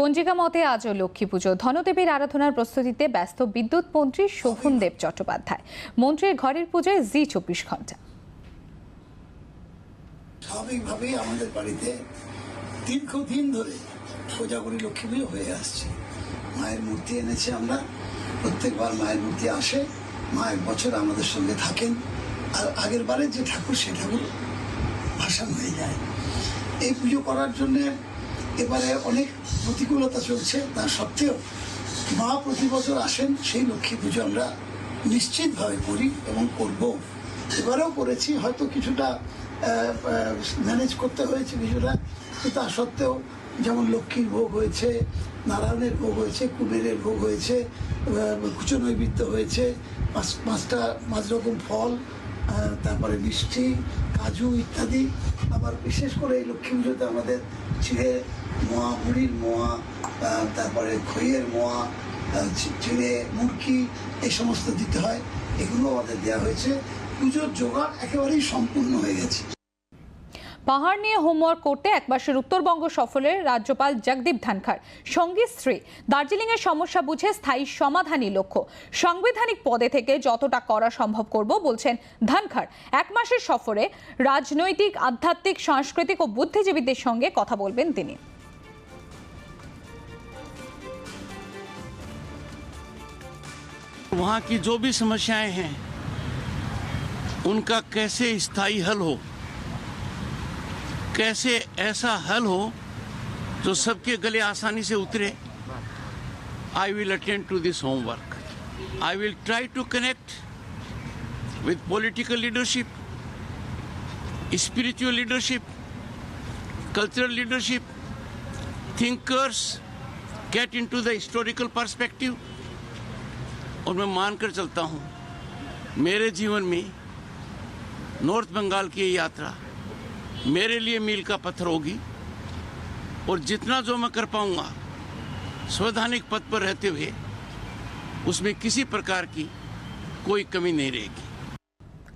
পঞ্জিকা মতে আজও লক্ষ্মী পুজো। ধনদেবীর আরাধনার প্রস্তুতিতে ব্যস্ত বিদ্যুৎ মন্ত্রী শোভনদেব চট্টোপাধ্যায়। মন্ত্রীর ঘরের পুজোয় জি চব্বিশ ঘণ্টা স্বাভাবিকভাবেই আমাদের বাড়িতে দীর্ঘদিন ধরে কোজাগরী লক্ষ্মী পুজো হয়ে আসছে। মায়ের মূর্তি এনেছে আমরা। প্রত্যেকবার মায়ের মূর্তি আসে। মা এক বছর আমাদের সঙ্গে থাকেন। আর আগের বারে যে ঠাকুর, সে ঠাকুর ভাসান হয়ে যায়। এই পুজো করার জন্য এবারে অনেক প্রতিকূলতা চলছে। তা সত্ত্বেও মা প্রতি বছর আসেন, সেই লক্ষ্মী পুজো আমরা নিশ্চিতভাবে করি এবং করব। এবারেও করেছি, হয়তো কিছুটা ম্যানেজ করতে হয়েছে কিছুটা। তা সত্ত্বেও যেমন লক্ষ্মীর ভোগ হয়েছে, নারায়ণের ভোগ হয়েছে, কুবেরের ভোগ হয়েছে কুচো হয়েছে, পাঁচ, পাঁচটা, পাঁচ রকম ফল তারপরে মিষ্টি, কাজু ইত্যাদি। আবার বিশেষ করে এই লক্ষ্মী পুজোতে আমাদের চিড়ে মোয়া, মুড়ির মোয়া তারপরে খইয়ের মোয়া চিড়ে, মুরকি, এই সমস্ত দিতে হয়। এগুলো আমাদের দেওয়া হয়েছে। পুজোর জোগাড় একেবারেই সম্পূর্ণ হয়ে গেছে। পাহাড় নিয়ে হোমওয়ার্ক করতে এক মাসের উত্তরবঙ্গ সফরের রাজ্যপাল জগদীপ ধনখড় সঙ্গী স্ত্রী দার্জিলিংয়ের সমস্যা বুঝে স্থায়ী সমাধানই লক্ষ্য সাংবিধানিক পদে থেকে যতটা করা সম্ভব করব বলছেন ধনখড় এক মাসের সফরে রাজনৈতিক আধ্যাত্মিক সাংস্কৃতিক ও বুদ্ধিজীবীদের সঙ্গে কথা বলবেন তিনি वहाँ की जो भी समस्याएं हैं उनका कैसे स्थायी हल हो कैसे ऐसा हल हो जो सबके गले आसानी से उतरे? I will attend to this homework I will try to connect with political leadership spiritual leadership cultural leadership thinkers get into the historical perspective और मैं मानकर चलता हूँ, मेरे जीवन में नॉर्थ बंगाल की यात्रा मेरे लिए मील का पत्थर होगी और जितना जो मैं कर पाऊंगा संवैधानिक पद पर रहते हुए उसमें किसी प्रकार की कोई कमी नहीं रहेगी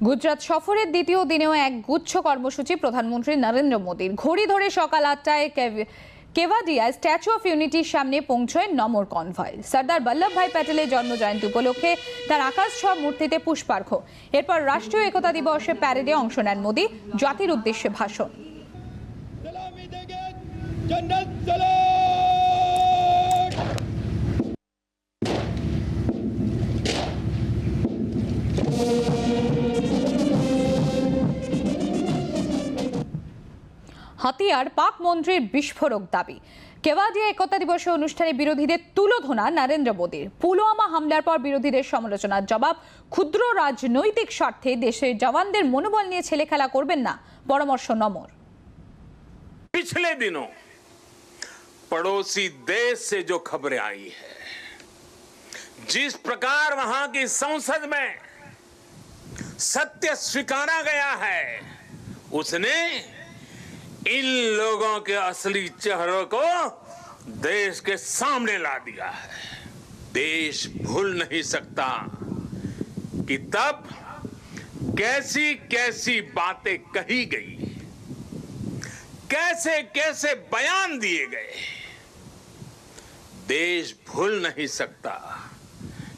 গুজরাট সফরের দ্বিতীয় দিনেও এক গুচ্ছ কর্মসূচি প্রধানমন্ত্রী নরেন্দ্র মোদীর ঘড়ি ধরে সকাল আটটায় কেভ- কেভাডিয়ায় স্ট্যাচু অফ ইউনিটির সামনে পৌঁছয় নমর কনভয়। সর্দার বল্লভভাই প্যাটেলের জন্মজয়ন্তী উপলক্ষে তার আকাশ ছোঁয়া মূর্তিতে পুষ্পার্ঘ। এরপর রাষ্ট্রীয় একতা দিবসে প্যারেডে অংশ নেন মোদী, জাতির উদ্দেশ্যে ভাষণ। হাতিয়ার পাক মন্ত্রীর বিস্ফোরক দাবি কেওয়াদিয়া একতা দিবসে অনুষ্ঠানে বিরোধীদের তুলোধনা নরেন্দ্র মোদীর পুলওয়ামা হামলার পর বিরোধীদের সমালোচনার জবাব ক্ষুদ্র রাজনৈতিক স্বার্থে দেশের জওয়ানদের মনোবল নিয়ে ছেলে খেলা করবেন না পরামর্শ নমর पिछले दिनों पड़ोसी देश से जो खबरें आई है जिस प्रकार वहां की संसद में सत्य स्वीकारा गया है उसने इन लोगों के असली चेहरों को देश के सामने ला दिया है। देश भूल नहीं सकता कि तब कैसी कैसी बातें कही गई कैसे कैसे बयान दिए गए। देश भूल नहीं सकता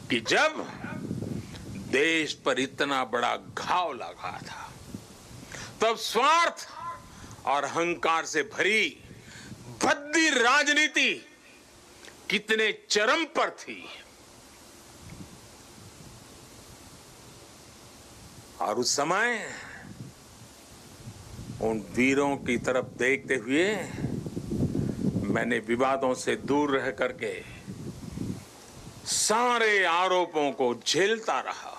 कि जब देश पर इतना बड़ा घाव लगा था, तब स्वार्थ और अहंकार से भरी भद्दी राजनीति कितने चरम पर थी। और उस समय उन वीरों की तरफ़ देखते हुए मैंने विवादों से दूर रह करके सारे आरोपों को झेलता रहा।